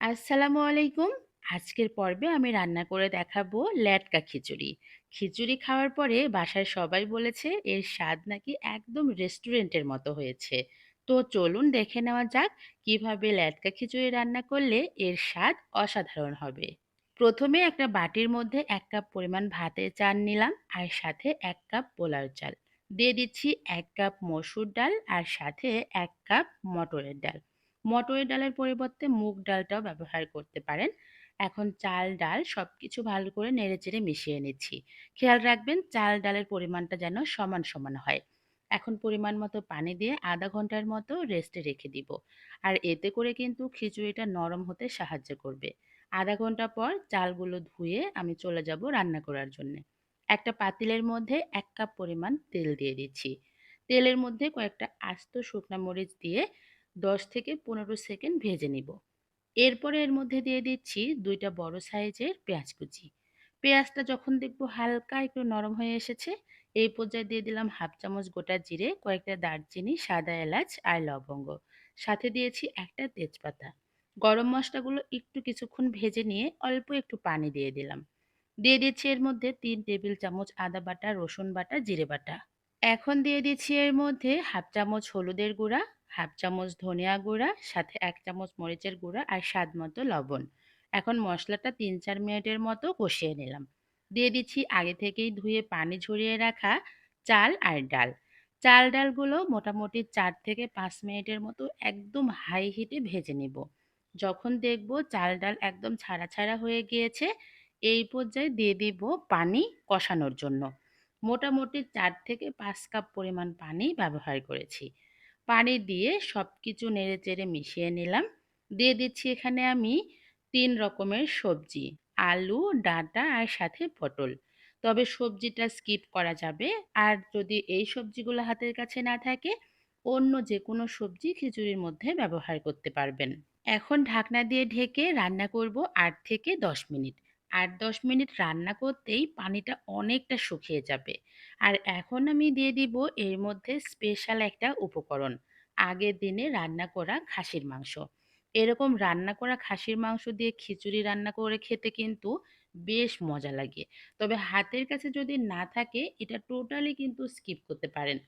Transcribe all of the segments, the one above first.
আসসালামু আলাইকুম। আজকের পর্বে আমি রান্না করে দেখাবো ল্যাটকা খিচুড়ি। খিচুড়ি খাওয়ার পরে বাসায় সবাই বলেছে, এর স্বাদ নাকি একদম রেস্টুরেন্টের মতো হয়েছে। তো চলুন দেখে নেওয়া যাক কীভাবে ল্যাটকা খিচুড়ি রান্না করলে এর স্বাদ অসাধারণ হবে। প্রথমে একটা বাটির মধ্যে এক কাপ পরিমাণ ভাতের চাল নিলাম আর সাথে এক কাপ পোলাও চাল। দিয়ে দিচ্ছি এক কাপ মসুর ডাল আর সাথে এক কাপ মটরের ডাল। মটরের ডালের পরিবর্তে মুগ ডালটাও ব্যবহার করতে পারেন। এখন চাল, ডাল সব কিছু ভালো করে নেড়েচেড়ে মিশিয়ে নিচ্ছি। খেয়াল রাখবেন চাল, ডালের পরিমাণটা যেন সমান সমান হয়। এখন পরিমাণ মতো পানি দিয়ে আধা ঘণ্টার মতো রেস্টে রেখে দিব। আর এতে করে কিন্তু খিচুড়িটা নরম হতে সাহায্য করবে। আধা ঘণ্টা পর চালগুলো ধুয়ে আমি চলে যাব রান্না করার জন্য। একটা পাতিলের মধ্যে এক কাপ পরিমাণ তেল দিয়ে দিচ্ছি। তেলের মধ্যে কয়েকটা আস্ত শুকনা মরিচ দিয়ে দশ থেকে পনেরো সেকেন্ড ভেজে নিব। এরপরে এর মধ্যে দিয়ে দিচ্ছি দুইটা বড় সাইজের পেঁয়াজ কুচি। পেঁয়াজটা যখন দেখব হালকা একটু নরম হয়ে এসেছে, এই পর্যায়ে দিয়ে দিলাম হাফ চামচ গোটা জিরে, কয়েকটা দারচিনি, সাদা এলাচ আর লবঙ্গ। সাথে দিয়েছি একটা তেজপাতা। গরম মশলাগুলো একটু কিছুক্ষণ ভেজে নিয়ে অল্প একটু পানি দিয়ে দিলাম। দিয়ে দিচ্ছি এর মধ্যে তিন টেবিল চামচ আদা বাটা, রসুন বাটা, জিরে বাটা। এখন দিয়ে দিচ্ছি এর মধ্যে হাফ চামচ হলুদের গুঁড়া হাফ চামচ ধনিয়া গুঁড়া, সাথে এক চামচ মরিচের গুঁড়া আর স্বাদ মতো লবণ। এখন মশলাটা তিন চার মিনিটের মতো কষিয়ে নিলাম। দিয়ে দিচ্ছি আগে থেকেই ধুয়ে পানি ঝরিয়ে রাখা চাল আর ডাল। চাল ডালগুলো মোটামুটি চার থেকে পাঁচ মিনিটের মতো একদম হাই হিটে ভেজে নিব। যখন দেখব চাল ডাল একদম ছাড়া ছাড়া হয়ে গিয়েছে, এই পর্যায়ে দিয়ে দিব পানি কষানোর জন্য। মোটামুটি চার থেকে পাঁচ কাপ পরিমাণ পানি ব্যবহার করেছি। পানি দিয়ে সব কিছু নেড়ে চেড়ে মিশিয়ে নিলাম। দিয়ে দিচ্ছি এখানে আমি তিন রকমের সবজি, আলু, ডাঁটা আর সাথে পটল। তবে সবজিটা স্কিপ করা যাবে। আর যদি এই সবজিগুলো হাতের কাছে না থাকে, অন্য যে কোনো সবজি খিচুড়ির মধ্যে ব্যবহার করতে পারবেন। এখন ঢাকনা দিয়ে ঢেকে রান্না করব আট থেকে দশ মিনিট। আট দশ মিনিট রান্না করতেই পানিটা অনেকটা শুকিয়ে যাবে। আর এখন আমি দিয়ে দিব এর মধ্যে স্পেশাল একটা উপকরণ, আগের দিনে রান্না করা খাসির মাংস। এরকম রান্না করা খাসির মাংস দিয়ে খিচুড়ি রান্না করে খেতে কিন্তু বেশ মজা লাগে। তবে হাতের কাছে যদি না থাকে, এটা টোটালি কিন্তু স্কিপ করতে পারেন।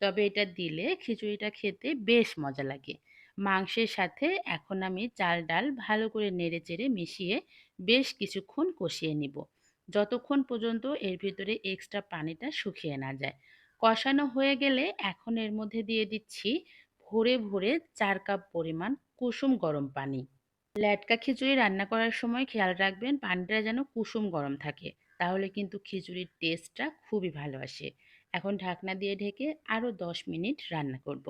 তবে এটা দিলে খিচুড়িটা খেতে বেশ মজা লাগে। মাংসের সাথে এখন আমি চাল, ডাল ভালো করে নেড়ে চেড়ে মিশিয়ে বেশ কিছুক্ষণ কষিয়ে নিব। যতক্ষণ পর্যন্ত এর ভিতরে এক্সট্রা পানিটা শুকিয়ে না যায়। কষানো হয়ে গেলে এখন এর মধ্যে দিয়ে দিচ্ছি ভরে ভরে চার কাপ পরিমাণ কুসুম গরম পানি। ল্যাটকা খিচুড়ি রান্না করার সময় খেয়াল রাখবেন পানিটা যেন কুসুম গরম থাকে, তাহলে কিন্তু খিচুড়ির টেস্টটা খুবই ভালো আসে। এখন ঢাকনা দিয়ে ঢেকে আরও দশ মিনিট রান্না করব।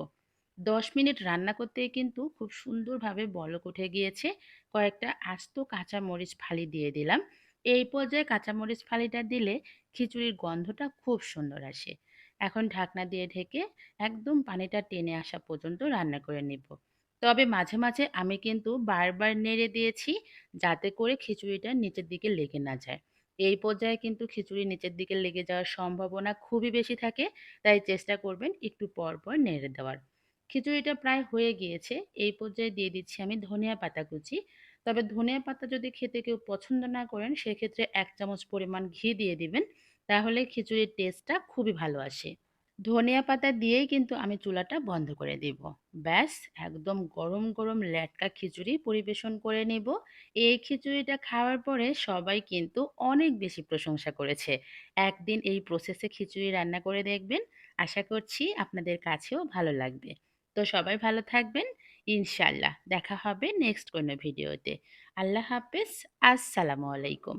দশ মিনিট রান্না করতে কিন্তু খুব সুন্দরভাবে বলক উঠে গিয়েছে। কয়েকটা আস্ত কাঁচা মরিচ ফালি দিয়ে দিলাম। এই পর্যায়ে কাঁচামরিচ ফালিটা দিলে খিচুড়ির গন্ধটা খুব সুন্দর আসে। এখন ঢাকনা দিয়ে ঢেকে একদম পানিটা টেনে আসা পর্যন্ত রান্না করে নেব। তবে মাঝে মাঝে আমি কিন্তু বারবার নেড়ে দিয়েছি যাতে করে খিচুড়িটা নিচের দিকে লেগে না যায়। এই পর্যায়ে কিন্তু খিচুড়ি নিচের দিকে লেগে যাওয়ার সম্ভাবনা খুবই বেশি থাকে। তাই চেষ্টা করবেন একটু পর পর নেড়ে দেওয়ার। খিচুড়িটা প্রায় হয়ে গিয়েছে। এই পর্যায়ে দিয়ে দিচ্ছি আমি ধনিয়া পাতা কুচি। তবে ধনিয়া পাতা যদি খেতে কেউ পছন্দ না করেন, সেক্ষেত্রে এক চামচ পরিমাণ ঘি দিয়ে দিবেন। তাহলে খিচুড়ির টেস্টটা খুবই ভালো আসে। ধনিয়া পাতা দিয়েই কিন্তু আমি চুলাটা বন্ধ করে দিব। ব্যাস, একদম গরম গরম ল্যাটকা খিচুড়ি পরিবেশন করে নেব। এই খিচুড়িটা খাওয়ার পরে সবাই কিন্তু অনেক বেশি প্রশংসা করেছে। একদিন এই প্রসেসে খিচুড়ি রান্না করে দেখবেন। আশা করছি আপনাদের কাছেও ভালো লাগবে। তো সবাই ভালো থাকবেন। ইনশাল্লাহ দেখা হবে নেক্সট কোনো ভিডিওতে আল্লাহ হাফেজ। আসসালামু আলাইকুম।